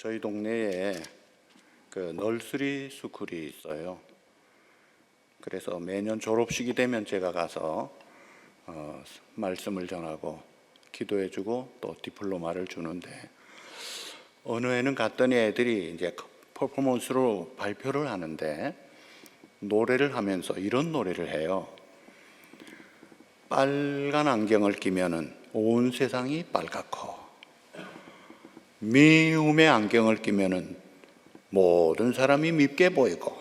저희 동네에 그 널스리 스쿨이 있어요. 그래서 매년 졸업식이 되면 제가 가서 어, 말씀을 전하고 기도해주고 또 디플로마를 주는데 어느 해는 갔더니 애들이 이제 퍼포먼스로 발표를 하는데 노래를 하면서 이런 노래를 해요. 빨간 안경을 끼면은 온 세상이 빨갛고 미움의 안경을 끼면은 모든 사람이 밉게 보이고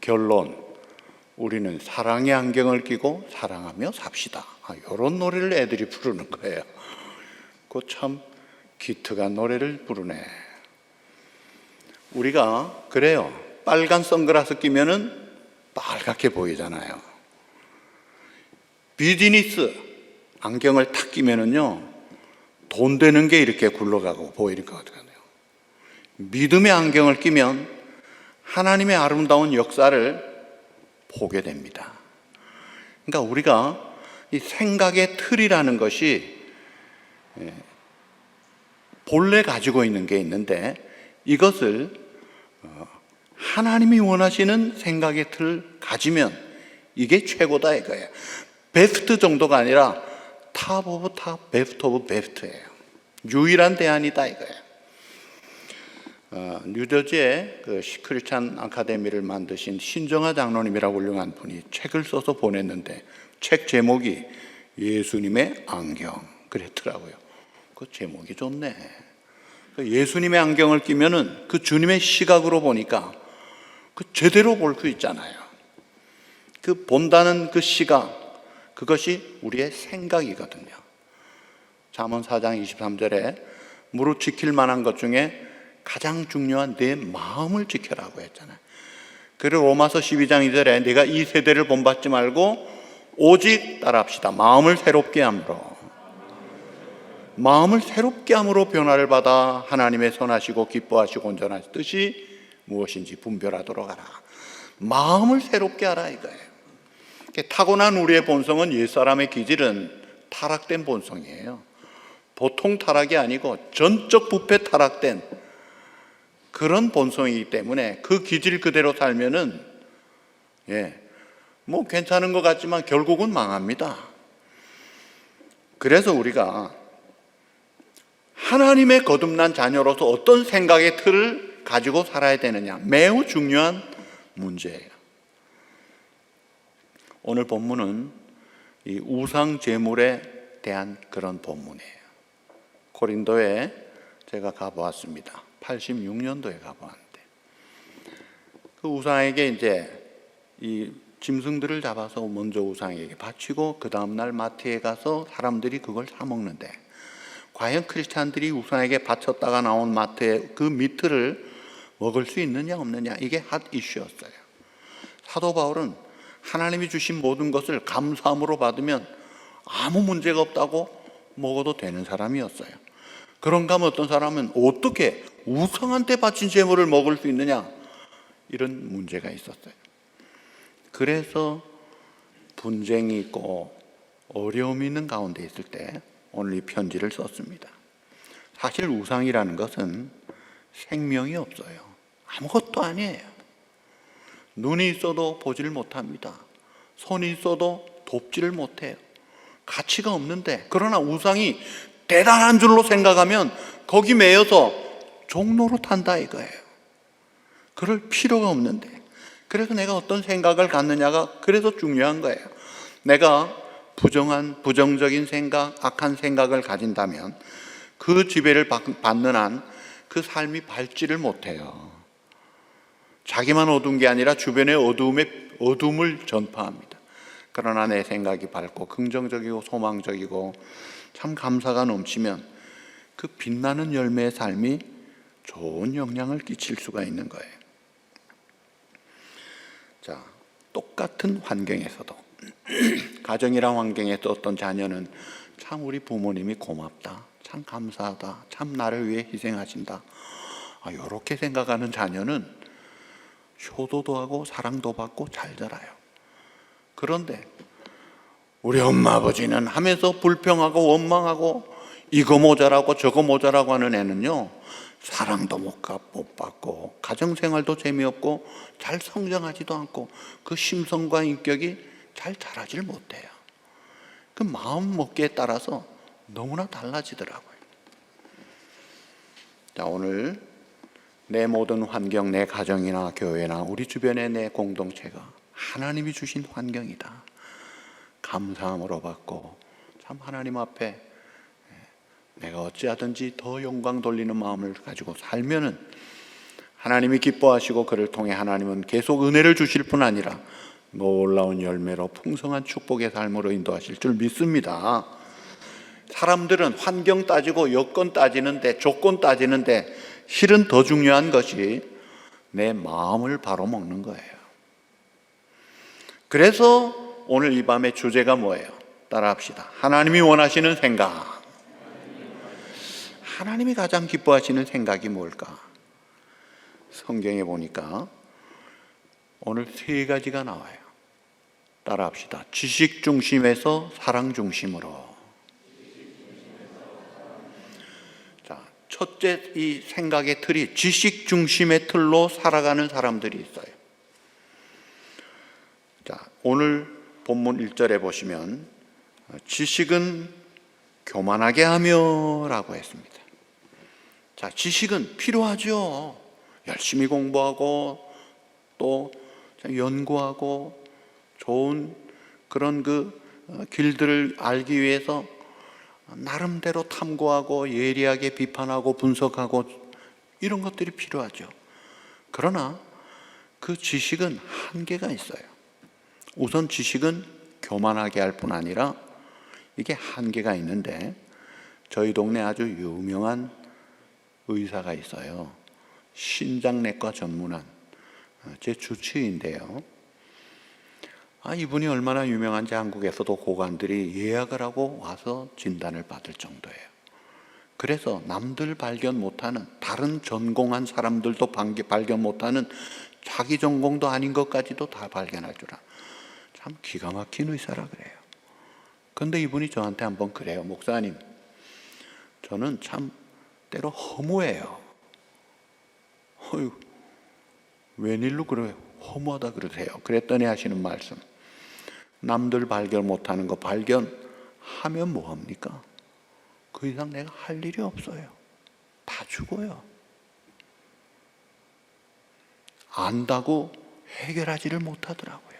결론 우리는 사랑의 안경을 끼고 사랑하며 삽시다. 아, 이런 노래를 애들이 부르는 거예요. 그 참 기특한 노래를 부르네. 우리가 그래요. 빨간 선글라스 끼면은 빨갛게 보이잖아요. 비즈니스 안경을 탁 끼면은요 돈 되는 게 이렇게 굴러가고 보이는 것 같아요. 믿음의 안경을 끼면 하나님의 아름다운 역사를 보게 됩니다. 그러니까 우리가 이 생각의 틀이라는 것이 예, 본래 가지고 있는 게 있는데 이것을 어, 하나님이 원하시는 생각의 틀을 가지면 이게 최고다 이거예요. 베스트 정도가 아니라 탑 오브 탑, 베스트 오브 베스트예요. 유일한 대안이다 이거예요. 어, 뉴저지에 그 시크리찬 아카데미를 만드신 신정아 장로님이라고 훌륭한 분이 책을 써서 보냈는데 책 제목이 예수님의 안경 그랬더라고요. 그 제목이 좋네. 그 예수님의 안경을 끼면은 그 주님의 시각으로 보니까 그 제대로 볼 수 있잖아요. 그 본다는 그 시각 그것이 우리의 생각이거든요. 잠언 4장 23절에 무릇 지킬 만한 것 중에 가장 중요한 내 마음을 지켜라고 했잖아요. 그리고 로마서 12장 2절에 내가 이 세대를 본받지 말고 오직 따라합시다. 마음을 새롭게 함으로. 마음을 새롭게 함으로 변화를 받아 하나님의 선하시고 기뻐하시고 온전하신 뜻이 무엇인지 분별하도록 하라. 마음을 새롭게 하라 이거예요. 타고난 우리의 본성은 옛사람의 기질은 타락된 본성이에요. 보통 타락이 아니고 전적 부패 타락된 그런 본성이기 때문에 그 기질 그대로 살면은 예, 뭐 괜찮은 것 같지만 결국은 망합니다. 그래서 우리가 하나님의 거듭난 자녀로서 어떤 생각의 틀을 가지고 살아야 되느냐 매우 중요한 문제예요. 오늘 본문은 이 우상 제물에 대한 그런 본문이에요. 고린도에 제가 가보았습니다. 86년도에 가보았는데 그 우상에게 이제 이 짐승들을 잡아서 먼저 우상에게 바치고 그 다음 날 마트에 가서 사람들이 그걸 사 먹는데 과연 크리스찬들이 우상에게 바쳤다가 나온 마트의 그 미트를 먹을 수 있느냐 없느냐 이게 핫 이슈였어요. 사도 바울은 하나님이 주신 모든 것을 감사함으로 받으면 아무 문제가 없다고 먹어도 되는 사람이었어요. 그런가 하면 어떤 사람은 어떻게 우상한테 바친 재물을 먹을 수 있느냐 이런 문제가 있었어요. 그래서 분쟁이 있고 어려움이 있는 가운데 있을 때 오늘 이 편지를 썼습니다. 사실 우상이라는 것은 생명이 없어요. 아무것도 아니에요. 눈이 있어도 보지를 못합니다. 손이 있어도 돕지를 못해요. 가치가 없는데 그러나 우상이 대단한 줄로 생각하면 거기 매여서 종로로 탄다 이거예요. 그럴 필요가 없는데 그래서 내가 어떤 생각을 갖느냐가 그래서 중요한 거예요. 내가 부정한 부정적인 생각, 악한 생각을 가진다면 그 지배를 받는 한 그 삶이 밝지를 못해요. 자기만 어두운 게 아니라 주변의 어두움에 어둠을 전파합니다. 그러나 내 생각이 밝고 긍정적이고 소망적이고 참 감사가 넘치면 그 빛나는 열매의 삶이 좋은 영향을 끼칠 수가 있는 거예요. 자, 똑같은 환경에서도 가정이란 환경에서 어떤 자녀는 참 우리 부모님이 고맙다. 참 감사하다. 참 나를 위해 희생하신다. 아, 이렇게 생각하는 자녀는 효도도 하고 사랑도 받고 잘 자라요. 그런데 우리 엄마 아버지는 하면서 불평하고 원망하고 이거 모자라고 저거 모자라고 하는 애는요 사랑도 못, 가- 못 받고 가정생활도 재미없고 잘 성장하지도 않고 그 심성과 인격이 잘 자라질 못해요. 그 마음 먹기에 따라서 너무나 달라지더라고요. 자, 오늘 내 모든 환경, 내 가정이나 교회나 우리 주변의 내 공동체가 하나님이 주신 환경이다. 감사함으로 받고 참 하나님 앞에 예, 내가 어찌하든지 더 영광 돌리는 마음을 가지고 살면은 하나님이 기뻐하시고 그를 통해 하나님은 계속 은혜를 주실 뿐 아니라 놀라운 열매로 풍성한 축복의 삶으로 인도하실 줄 믿습니다. 사람들은 환경 따지고 여건 따지는데 조건 따지는데 실은 더 중요한 것이 내 마음을 바로 먹는 거예요. 그래서 오늘 이 밤의 주제가 뭐예요? 따라합시다. 하나님이 원하시는 생각. 하나님이 가장 기뻐하시는 생각이 뭘까? 성경에 보니까 오늘 세 가지가 나와요. 따라합시다. 지식 중심에서 사랑 중심으로. 자, 첫째 이 생각의 틀이 지식 중심의 틀로 살아가는 사람들이 있어요. 자, 오늘 본문 1절에 보시면 지식은 교만하게 하며 라고 했습니다. 자, 지식은 필요하죠. 열심히 공부하고 또 연구하고 좋은 그런 그 어, 길들을 알기 위해서 나름대로 탐구하고 예리하게 비판하고 분석하고 이런 것들이 필요하죠. 그러나 그 지식은 한계가 있어요. 우선 지식은 교만하게 할 뿐 아니라 이게 한계가 있는데 저희 동네 아주 유명한 의사가 있어요. 신장내과 전문한 어, 제 주치의인데요. 아, 이분이 얼마나 유명한지 한국에서도 고관들이 예약을 하고 와서 진단을 받을 정도예요. 그래서 남들 발견 못하는 다른 전공한 사람들도 방- 발견 못하는 자기 전공도 아닌 것까지도 다 발견할 줄 알아. 참 기가 막힌 의사라 그래요. 근데 이분이 저한테 한번 그래요. 목사님, 저는 참 때로 허무해요. 어휴, 웬일로 그래 허무하다 그러세요. 그랬더니 하시는 말씀. 남들 발견 못하는 거 발견하면 뭐합니까? 그 이상 내가 할 일이 없어요. 다 죽어요. 안다고 해결하지를 못하더라고요.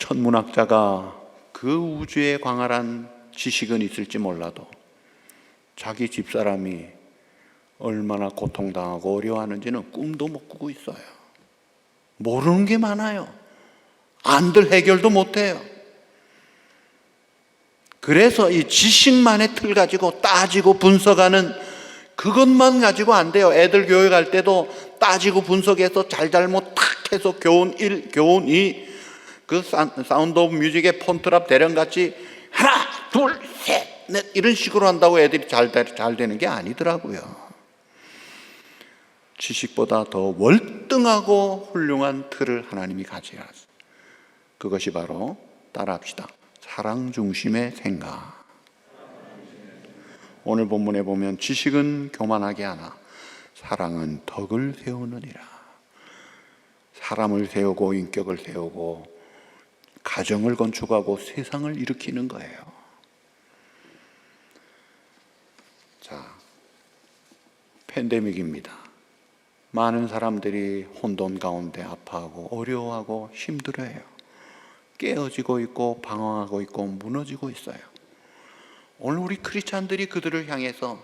천문학자가 그 우주에 광활한 지식은 있을지 몰라도 자기 집사람이 얼마나 고통당하고 어려워하는지는 꿈도 못 꾸고 있어요. 모르는 게 많아요. 안들 해결도 못 해요. 그래서 이 지식만의 틀 가지고 따지고 분석하는 그것만 가지고 안 돼요. 애들 갈 때도 따지고 분석해서 잘잘못 탁 해서 교훈 1, 교훈 2, 그 사- 사운드 오브 뮤직의 폰트랍 대령같이 하나, 둘, 셋, 넷 이런 식으로 한다고 애들이 잘, 되- 잘 되는 게 아니더라고요. 지식보다 더 월등하고 훌륭한 틀을 하나님이 가지라. 그것이 바로 따라합시다. 사랑 중심의 생각. 오늘 본문에 보면 지식은 교만하게 하나 사랑은 덕을 세우느니라. 사람을 세우고 인격을 세우고 가정을 건축하고 세상을 일으키는 거예요. 자, 팬데믹입니다. 많은 사람들이 혼돈 가운데 아파하고 어려워하고 힘들어해요. 깨어지고 있고 방황하고 있고 무너지고 있어요. 오늘 우리 크리스찬들이 그들을 향해서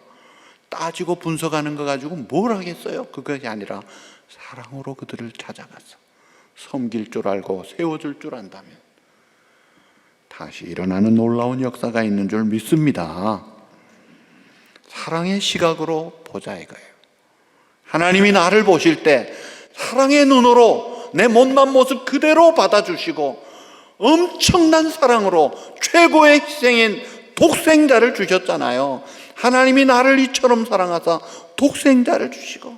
따지고 분석하는 거 가지고 뭘 하겠어요? 그것이 아니라 사랑으로 그들을 찾아가서 섬길 줄 알고 세워줄 줄 안다면 다시 일어나는 놀라운 역사가 있는 줄 믿습니다. 사랑의 시각으로 보자 이거예요. 하나님이 나를 보실 때 사랑의 눈으로 내 못난 모습 그대로 받아주시고 엄청난 사랑으로 최고의 희생인 독생자를 주셨잖아요. 하나님이 나를 이처럼 사랑하사 독생자를 주시고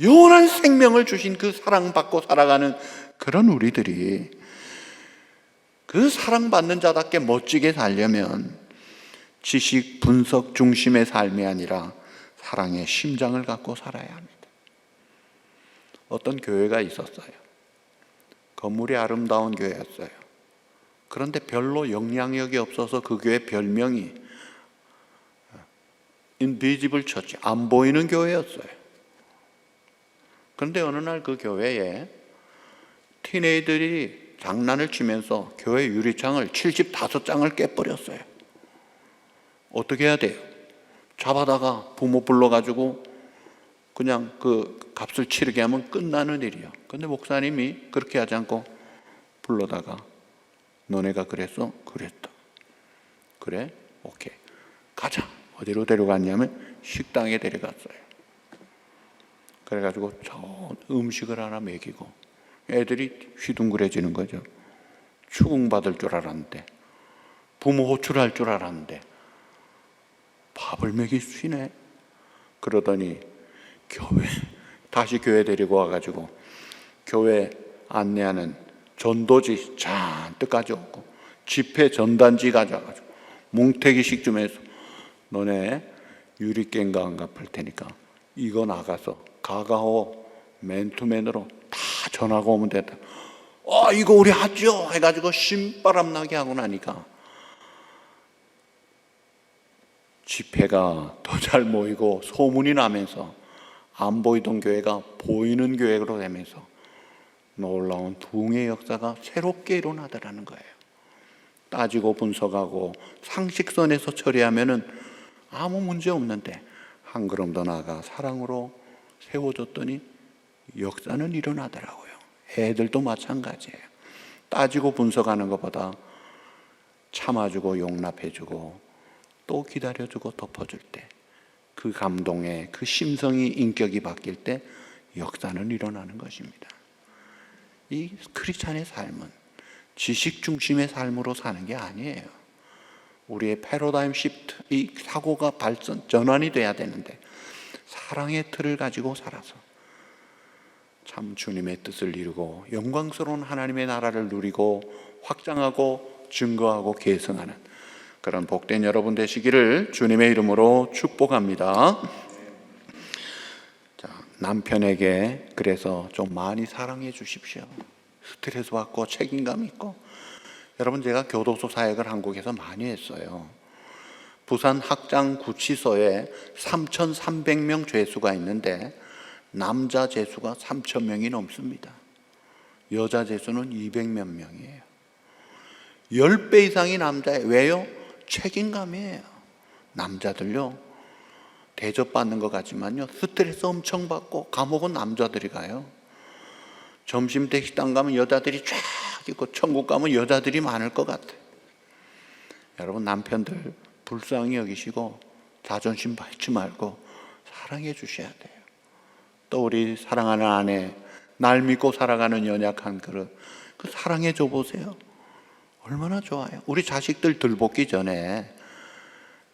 영원한 생명을 주신 그 사랑받고 살아가는 그런 우리들이 그 사랑받는 자답게 멋지게 살려면 지식 분석 중심의 삶이 아니라 사랑의 심장을 갖고 살아야 합니다. 어떤 교회가 있었어요. 건물이 아름다운 교회였어요. 그런데 별로 영향력이 없어서 그 교회 별명이 인비지블 처치, 안 보이는 교회였어요. 그런데 어느 날 그 교회에 티네이들이 장난을 치면서 교회 유리창을 75장을 깨버렸어요. 어떻게 해야 돼요? 잡아다가 부모 불러가지고 그냥 그 값을 치르게 하면 끝나는 일이요. 근데 목사님이 그렇게 하지 않고 불러다가 너네가 그랬어? 그랬다. 그래? 오케이. 가자. 어디로 데려갔냐면 식당에 데려갔어요. 그래가지고 저 음식을 하나 먹이고 애들이 휘둥그레지는 거죠. 추궁받을 줄 알았는데 부모 호출할 줄 알았는데 밥을 먹이 쉬네. 그러더니 교회 다시 교회 데리고 와가지고 교회 안내하는 전도지 잔뜩 가져오고 집회 전단지 가져와가지고 뭉태기식 좀 해서 너네 유리깽가 안 갚을 테니까 이거 나가서 가가오 맨투맨으로 다 전하고 오면 됐다. 어 이거 우리 하죠 해가지고 신바람 나게 하고 나니까 집회가 더 잘 모이고 소문이 나면서 안 보이던 교회가 보이는 교회로 되면서 놀라운 부흥의 역사가 새롭게 일어나더라는 거예요. 따지고 분석하고 상식선에서 처리하면은 아무 문제 없는데 한 걸음 더 나아가 사랑으로 세워줬더니 역사는 일어나더라고요. 애들도 마찬가지예요. 따지고 분석하는 것보다 참아주고 용납해주고 또 기다려주고 덮어줄 때 그 감동에 그 심성이 인격이 바뀔 때 역사는 일어나는 것입니다. 이 크리스찬의 삶은 지식 중심의 삶으로 사는 게 아니에요. 우리의 패러다임 시프트, 이 사고가 발전, 전환이 돼야 되는데 사랑의 틀을 가지고 살아서 참 주님의 뜻을 이루고 영광스러운 하나님의 나라를 누리고 확장하고 증거하고 계승하는 그런 복된 여러분 되시기를 주님의 이름으로 축복합니다. 자, 남편에게 그래서 좀 많이 사랑해 주십시오. 스트레스 받고 책임감 있고 여러분 제가 교도소 사역을 한국에서 많이 했어요. 부산 학장 구치소에 3,300명 죄수가 있는데 남자 죄수가 3,000명이 넘습니다. 여자 죄수는 200몇 명이에요. 10배 이상이 남자예요. 왜요? 책임감이에요. 남자들요. 대접받는 것 같지만요. 스트레스 엄청 받고 감옥은 남자들이 가요. 점심 때 식당 가면 여자들이 쫙 있고 천국 가면 여자들이 많을 것 같아요. 여러분 남편들 불쌍히 여기시고 자존심 밟지 말고 사랑해 주셔야 돼요. 또 우리 사랑하는 아내 날 믿고 살아가는 연약한 그릇 그 사랑해 줘 보세요. 얼마나 좋아요. 우리 자식들 들볶기 전에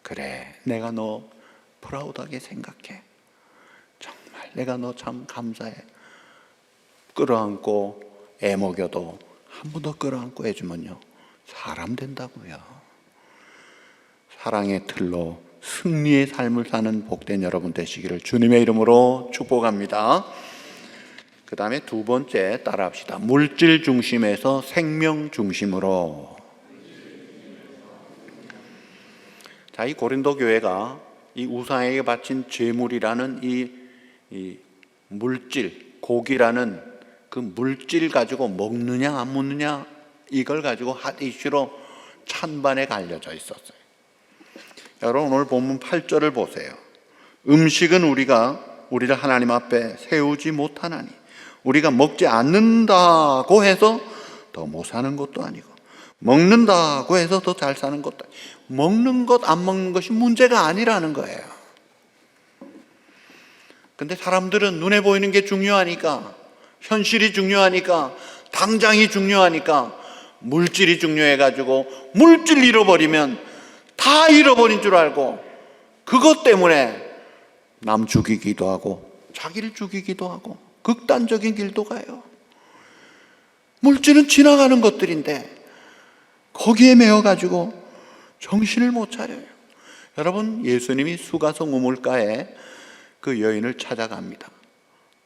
그래 내가 너 프라우드하게 생각해. 정말 내가 너 참 감사해. 끌어안고 애 먹여도 한 번 더 끌어안고 해주면요 사람 된다고요. 사랑의 틀로 승리의 삶을 사는 복된 여러분 되시기를 주님의 이름으로 축복합니다. 그 다음에 두 번째 따라합시다. 물질 중심에서 생명 중심으로. 자, 이 고린도 교회가 이 우상에게 바친 제물이라는 이, 이 물질, 고기라는 그 물질 가지고 먹느냐 안 먹느냐 이걸 가지고 핫 이슈로 찬반에 갈려져 있었어요. 여러분 오늘 본문 8절을 보세요. 음식은 우리가 우리를 하나님 앞에 세우지 못하나니 우리가 먹지 않는다고 해서 더 못 사는 것도 아니고 먹는다고 해서 더 잘 사는 것도 아니고 먹는 것 안 먹는 것이 문제가 아니라는 거예요. 근데 사람들은 눈에 보이는 게 중요하니까 현실이 중요하니까 당장이 중요하니까 물질이 중요해 가지고 물질 잃어버리면 다 잃어버린 줄 알고 그것 때문에 남 죽이기도 하고 자기를 죽이기도 하고 극단적인 길도 가요. 물질은 지나가는 것들인데 거기에 매여 가지고 정신을 못 차려요. 여러분, 예수님이 수가성 우물가에 그 여인을 찾아갑니다.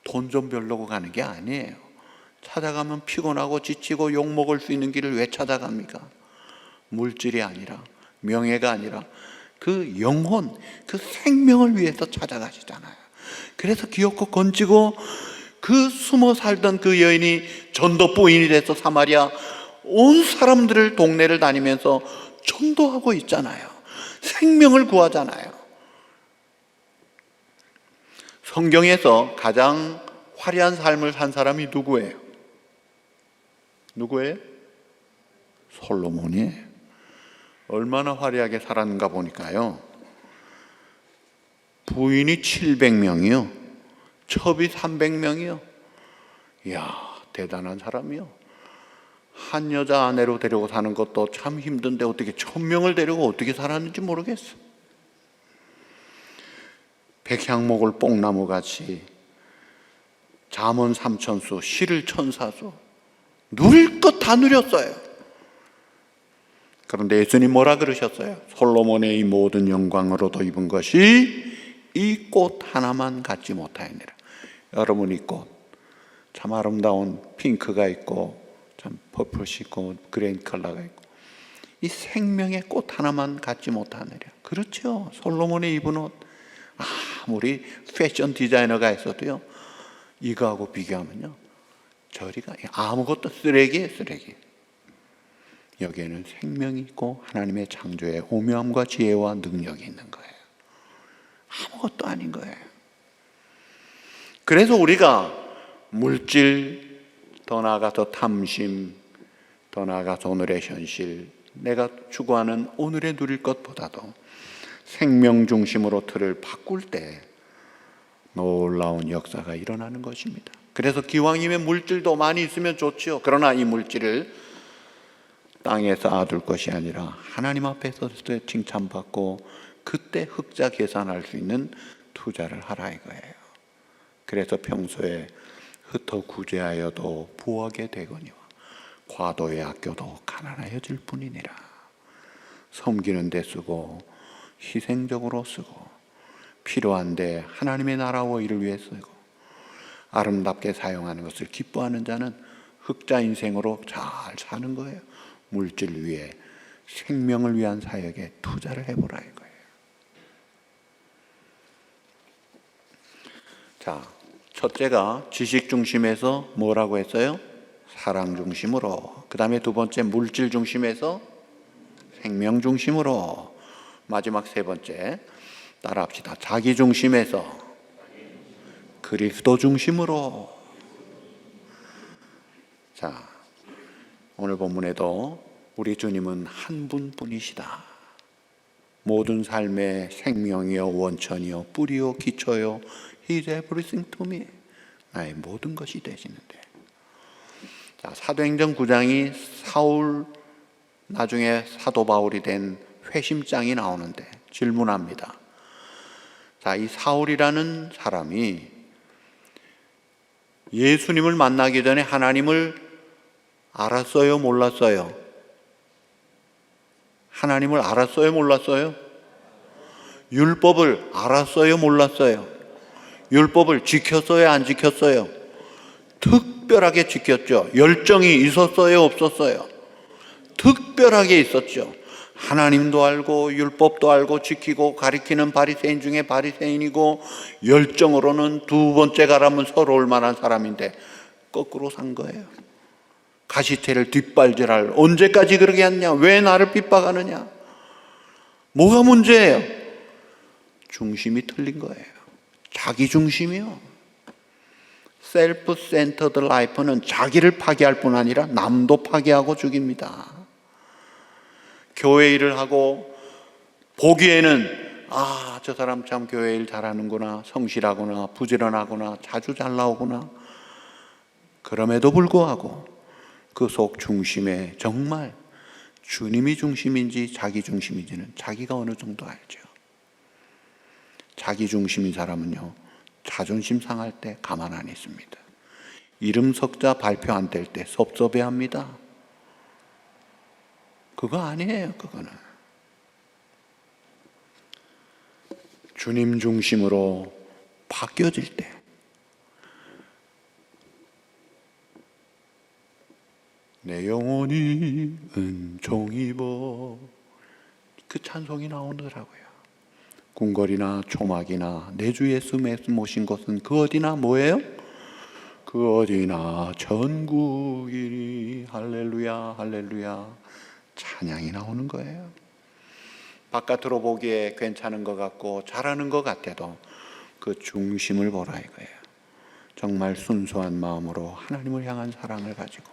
돈 좀 벌려고 가는 게 아니에요. 찾아가면 피곤하고 지치고 욕 먹을 수 있는 길을 왜 찾아갑니까? 물질이 아니라 명예가 아니라 그 영혼, 그 생명을 위해서 찾아가시잖아요. 그래서 귀엽고 건지고 그 숨어 살던 그 여인이 전도 부인이 돼서 사마리아 온 사람들을 동네를 다니면서 전도하고 있잖아요. 생명을 구하잖아요. 성경에서 가장 화려한 삶을 산 사람이 누구예요? 누구예요? 솔로몬이에요. 얼마나 화려하게 살았는가 보니까요. 부인이 700명이요. 첩이 300명이요. 이야, 대단한 사람이요. 한 여자 아내로 데리고 사는 것도 참 힘든데 어떻게 천명을 데리고 어떻게 살았는지 모르겠어. 백향목을 뽕나무 같이 잠언 삼천수, 시를 천사수 누릴 것 다 누렸어요. 그런데 예수님 뭐라 그러셨어요? 솔로몬의 이 모든 영광으로도 입은 것이 이 꽃 하나만 갖지 못하였느라. 여러분 이 꽃 참 아름다운 핑크가 있고 참 퍼플이 있고 그레인 컬러가 있고 이 생명의 꽃 하나만 갖지 못하느냐. 그렇죠. 솔로몬의 입은 옷 아무리 패션 디자이너가 있어도요. 이거하고 비교하면요. 저리가 아무것도 쓰레기예요, 쓰레기. 여기에는 생명이 있고 하나님의 창조의 오묘함과 지혜와 능력이 있는 거예요. 아무것도 아닌 거예요. 그래서 우리가 물질, 더 나아가서 탐심, 더 나아가서 오늘의 현실, 내가 추구하는 오늘의 누릴 것보다도 생명 중심으로 틀을 바꿀 때 놀라운 역사가 일어나는 것입니다. 그래서 기왕이면 물질도 많이 있으면 좋지요. 그러나 이 물질을 땅에 쌓아둘 것이 아니라 하나님 앞에서 칭찬받고 그때 흑자 계산할 수 있는 투자를 하라 이거예요. 그래서 평소에 흩어 구제하여도 부하게 되거니와 과도에 아껴도 가난하여질 뿐이니라. 섬기는 데 쓰고 희생적으로 쓰고 필요한데 하나님의 나라와 일을 위해 쓰고 아름답게 사용하는 것을 기뻐하는 자는 흑자 인생으로 잘 사는 거예요. 물질 위에 생명을 위한 사역에 투자를 해보라 이거예요. 자, 첫째가 지식 중심에서 뭐라고 했어요? 사랑 중심으로. 그 다음에 두 번째 물질 중심에서 생명 중심으로. 마지막 세 번째 따라합시다. 자기 중심에서 그리스도 중심으로. 자, 오늘 본문에도 우리 주님은 한 분뿐이시다. 모든 삶의 생명이요 원천이요 뿌리요 기초요 He's everything to me. 나의 모든 것이 되시는데. 자, 사도행전 9장이 사울 나중에 사도 바울이 된 회심장이 나오는데 질문합니다. 자, 이 사울이라는 사람이 예수님을 만나기 전에 하나님을 알았어요, 몰랐어요? 하나님을 알았어요, 몰랐어요? 율법을 알았어요, 몰랐어요? 율법을 지켰어요, 안 지켰어요? 특별하게 지켰죠. 열정이 있었어요, 없었어요? 특별하게 있었죠. 하나님도 알고 율법도 알고 지키고 가리키는 바리새인 중에 바리새인이고 열정으로는 두 번째 가라면 서러울 만한 사람인데 거꾸로 산 거예요. 가시태를 뒷발질할 언제까지 그러게 했냐? 왜 나를 핍박하느냐? 뭐가 문제예요? 중심이 틀린 거예요. 자기 중심이요. 셀프 센터드 라이프는 자기를 파괴할 뿐 아니라 남도 파괴하고 죽입니다. 교회 일을 하고 보기에는 아, 저 사람 참 교회 일 잘하는구나, 성실하구나, 부지런하구나, 자주 잘 나오구나. 그럼에도 불구하고 그 속 중심에 정말 주님이 중심인지 자기 중심인지는 자기가 어느 정도 알죠. 자기 중심인 사람은요, 자존심 상할 때 가만 안 있습니다. 이름 석자 발표 안 될 때 섭섭해 합니다. 그거 아니에요, 그거는. 주님 중심으로 바뀌어질 때 내 영혼이 은총 입어 그 찬송이 나오더라고요. 궁궐이나 초막이나 내 주 예수 모신 것은 그 어디나 뭐예요? 그 어디나 전국이니 할렐루야 할렐루야 찬양이 나오는 거예요. 바깥으로 보기에 괜찮은 것 같고 잘하는 것 같아도 그 중심을 보라 이거예요. 정말 순수한 마음으로 하나님을 향한 사랑을 가지고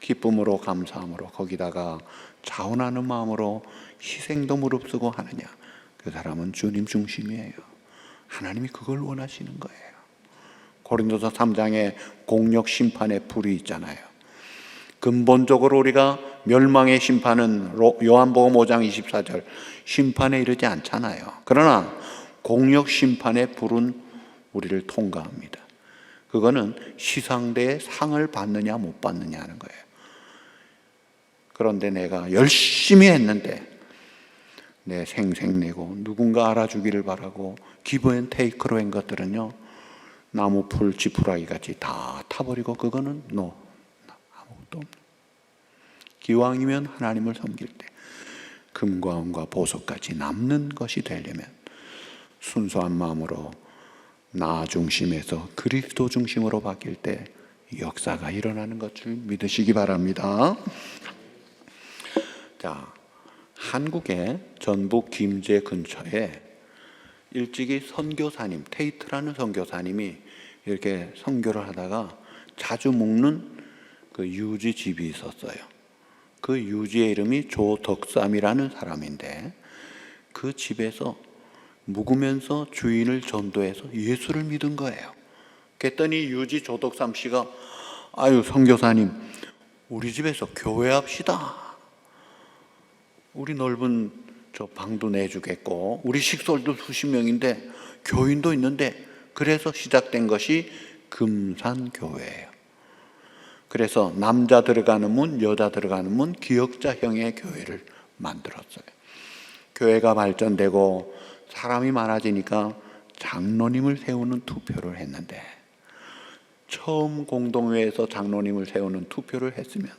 기쁨으로 감사함으로 거기다가 자원하는 마음으로 희생도 무릅쓰고 하느냐 그 사람은 주님 중심이에요. 하나님이 그걸 원하시는 거예요. 고린도서 3장에 공력 심판의 불이 있잖아요. 근본적으로 우리가 멸망의 심판은 로- 요한복음 5장 24절 심판에 이르지 않잖아요. 그러나 공력 심판의 불은 우리를 통과합니다. 그거는 시상대의 상을 받느냐 못 받느냐 하는 거예요. 그런데 내가 열심히 했는데 내 생색내고 누군가 알아주기를 바라고 기브앤테이크로 한 것들은요 나무 풀 지푸라기 같이 다 타버리고 그거는 노 아무것도 없는 기왕이면 하나님을 섬길 때 금과 은과 보석까지 남는 것이 되려면 순수한 마음으로 나 중심에서 그리스도 중심으로 바뀔 때 역사가 일어나는 것을 믿으시기 바랍니다. 자, 한국의 전북 김제 근처에 일찍이 선교사님, 테이트라는 선교사님이 이렇게 선교를 하다가 자주 묵는 그 유지 집이 있었어요. 그 유지의 이름이 조덕삼이라는 사람인데 그 집에서 묵으면서 주인을 전도해서 예수를 믿은 거예요. 그랬더니 유지 조덕삼 씨가 아유 선교사님 우리 집에서 교회합시다. 우리 넓은 저 방도 내주겠고 우리 식솔도 수십 명인데 교인도 있는데 그래서 시작된 것이 금산교회예요. 그래서 남자 들어가는 문, 여자 들어가는 문 기역자형의 교회를 만들었어요. 교회가 발전되고 사람이 많아지니까 장로님을 세우는 투표를 했는데 처음 공동회에서 장로님을 세우는 투표를 했으면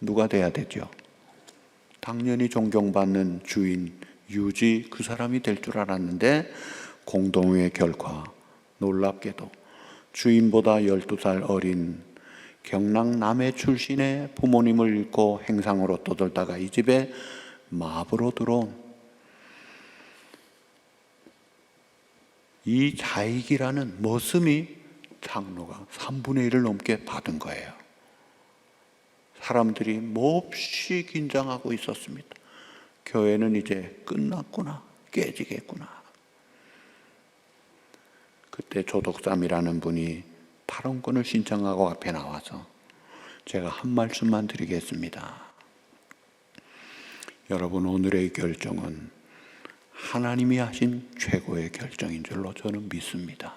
누가 돼야 되죠? 당연히 존경받는 주인 유지 그 사람이 될 줄 알았는데 공동회 결과 놀랍게도 주인보다 12살 어린 경남 남해 출신의 부모님을 잃고 행상으로 떠돌다가 이 집에 마부로 들어온 이 자익이라는 머슴이 장로가 3분의 1을 넘게 받은 거예요. 사람들이 몹시 긴장하고 있었습니다. 교회는 이제 끝났구나, 깨지겠구나. 그때 조덕삼이라는 분이 발언권을 신청하고 앞에 나와서 제가 한 말씀만 드리겠습니다. 여러분, 오늘의 결정은 하나님이 하신 최고의 결정인 줄로 저는 믿습니다.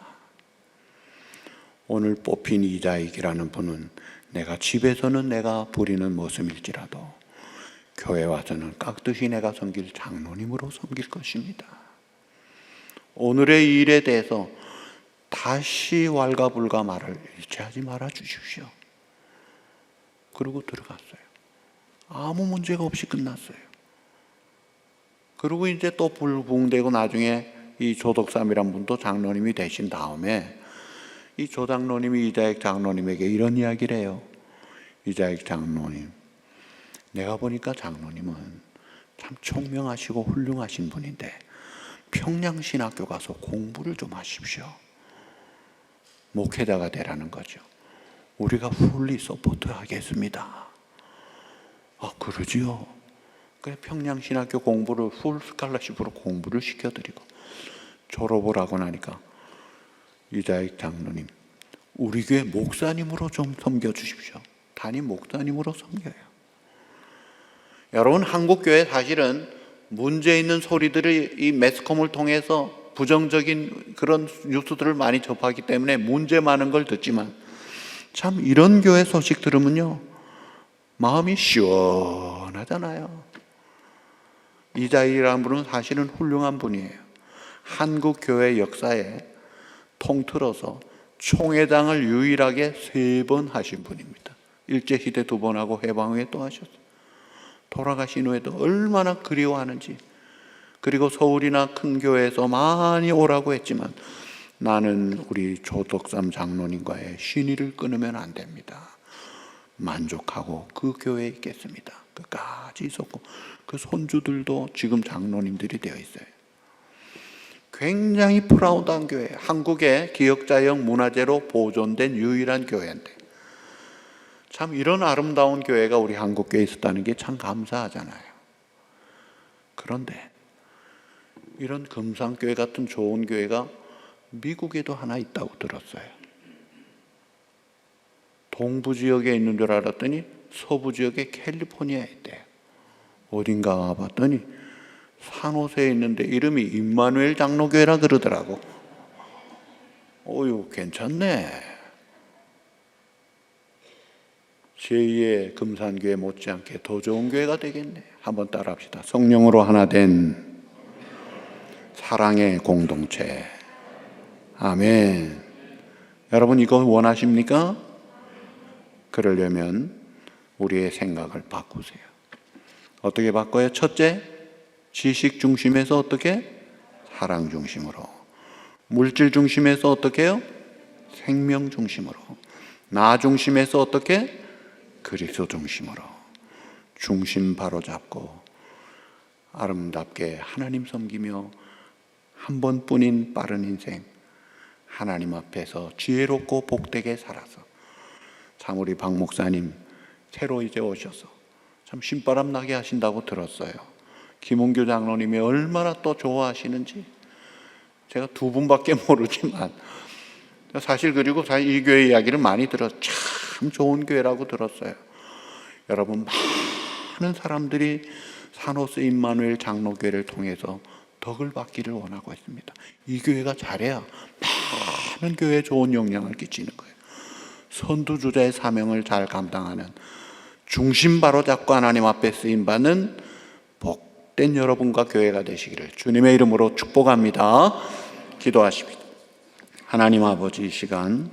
오늘 뽑힌 이자익이라는 분은 내가 집에서는 내가 부리는 모습일지라도 교회 와서는 깍듯이 내가 섬길 장로님으로 섬길 것입니다. 오늘의 일에 대해서 다시 왈가불가 말을 일치하지 말아 주십시오. 그리고 들어갔어요. 아무 문제가 없이 끝났어요. 그리고 이제 또 불붕대고 나중에 이 조덕삼이란 분도 장로님이 되신 다음에 이 조장로님이 이자익 장로님에게 이런 이야기를 해요. 이자익 장로님, 내가 보니까 장로님은 참 총명하시고 훌륭하신 분인데 평양신학교 가서 공부를 좀 하십시오. 목회자가 되라는 거죠. 우리가 풀리 서포트 하겠습니다. 아, 그러지요. 그래 평양신학교 공부를 풀 스칼라십으로 공부를 시켜드리고 졸업을 하고 나니까 이자익 장로님, 우리 교회 목사님으로 좀 섬겨 주십시오. 담임 목사님으로 섬겨요. 여러분 한국 교회 사실은 문제 있는 소리들을 이 매스컴을 통해서 부정적인 그런 뉴스들을 많이 접하기 때문에 문제 많은 걸 듣지만 참 이런 교회 소식 들으면요 마음이 시원하잖아요. 이자일이라는 분은 사실은 훌륭한 분이에요. 한국 교회 역사에 통틀어서 총회장을 유일하게 세 번 하신 분입니다. 일제 시대 두 번 하고 해방 후에 또 하셨어요. 돌아가신 후에도 얼마나 그리워하는지. 그리고 서울이나 큰 교회에서 많이 오라고 했지만 나는 우리 조덕삼 장로님과의 신의를 끊으면 안 됩니다. 만족하고 그 교회에 있겠습니다. 끝까지 있었고 그 손주들도 지금 장로님들이 되어 있어요. 굉장히 프라우드한 교회, 한국의 기억자형 문화재로 보존된 유일한 교회인데 참 이런 아름다운 교회가 우리 한국 교회에 있었다는 게 참 감사하잖아요. 그런데 이런 금상교회 같은 좋은 교회가 미국에도 하나 있다고 들었어요. 동부 지역에 있는 줄 알았더니 서부 지역의 캘리포니아에 있대요. 어딘가 가봤더니 산호세에 있는데 이름이 임마누엘 장로교회라 그러더라고. 어유 괜찮네. 제2의 금산교회 못지않게 더 좋은 교회가 되겠네. 한번 따라합시다. 성령으로 하나 된 사랑의 공동체. 아멘. 여러분 이거 원하십니까? 그러려면 우리의 생각을 바꾸세요. 어떻게 바꿔요? 첫째, 지식 중심에서 어떻게? 사랑 중심으로. 물질 중심에서 어떻게 해요? 생명 중심으로. 나 중심에서 어떻게? 그리스도 중심으로. 중심 바로 잡고 아름답게 하나님 섬기며 한 번뿐인 빠른 인생 하나님 앞에서 지혜롭고 복되게 살아서 참 우리 박 목사님 새로 이제 오셔서 참 신바람 나게 하신다고 들었어요. 김홍규 장로님이 얼마나 또 좋아하시는지 제가 두 분밖에 모르지만 사실 그리고 사실 이 교회 이야기를 많이 들어 참 좋은 교회라고 들었어요. 여러분 많은 사람들이 산호스 임마누엘 장로교회를 통해서 덕을 받기를 원하고 있습니다. 이 교회가 잘해야 많은 교회에 좋은 영향을 끼치는 거예요. 선두주자의 사명을 잘 감당하는 중심 바로 잡고 하나님 앞에 쓰임 받는 복된 여러분과 교회가 되시기를 주님의 이름으로 축복합니다. 기도하십니다. 하나님 아버지 이 시간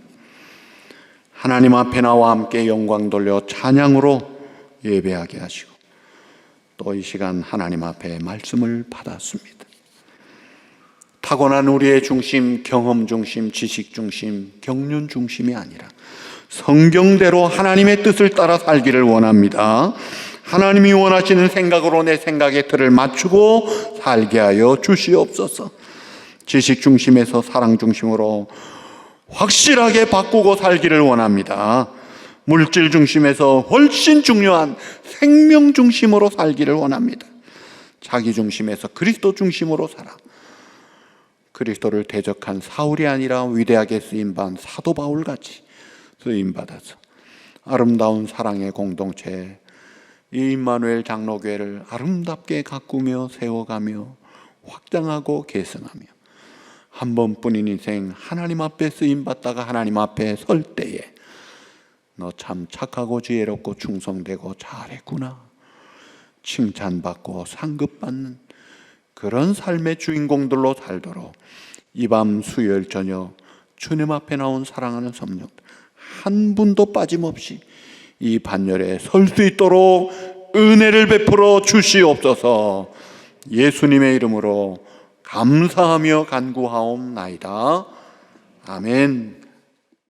하나님 앞에 나와 함께 영광 돌려 찬양으로 예배하게 하시고 또 이 시간 하나님 앞에 말씀을 받았습니다. 타고난 우리의 중심, 경험 중심, 지식 중심, 경륜 중심이 아니라 성경대로 하나님의 뜻을 따라 살기를 원합니다. 하나님이 원하시는 생각으로 내 생각의 틀을 맞추고 살게 하여 주시옵소서. 지식 중심에서 사랑 중심으로 확실하게 바꾸고 살기를 원합니다. 물질 중심에서 훨씬 중요한 생명 중심으로 살기를 원합니다. 자기 중심에서 그리스도 중심으로 살아. 그리스도를 대적한 사울이 아니라 위대하게 쓰임 받은 사도 바울 같이 쓰임 받아서 아름다운 사랑의 공동체 이 임마누엘 장로교회를 아름답게 가꾸며 세워가며 확장하고 계승하며 한 번뿐인 인생 하나님 앞에 쓰임 받다가 하나님 앞에 설 때에 너 참 착하고 지혜롭고 충성되고 잘했구나. 칭찬받고 상급받는 그런 삶의 주인공들로 살도록 이 밤 수요일 저녁 주님 앞에 나온 사랑하는 성령 한 분도 빠짐없이 이 반열에 설 수 있도록 은혜를 베풀어 주시옵소서 예수님의 이름으로 감사하며 간구하옵나이다. 아멘.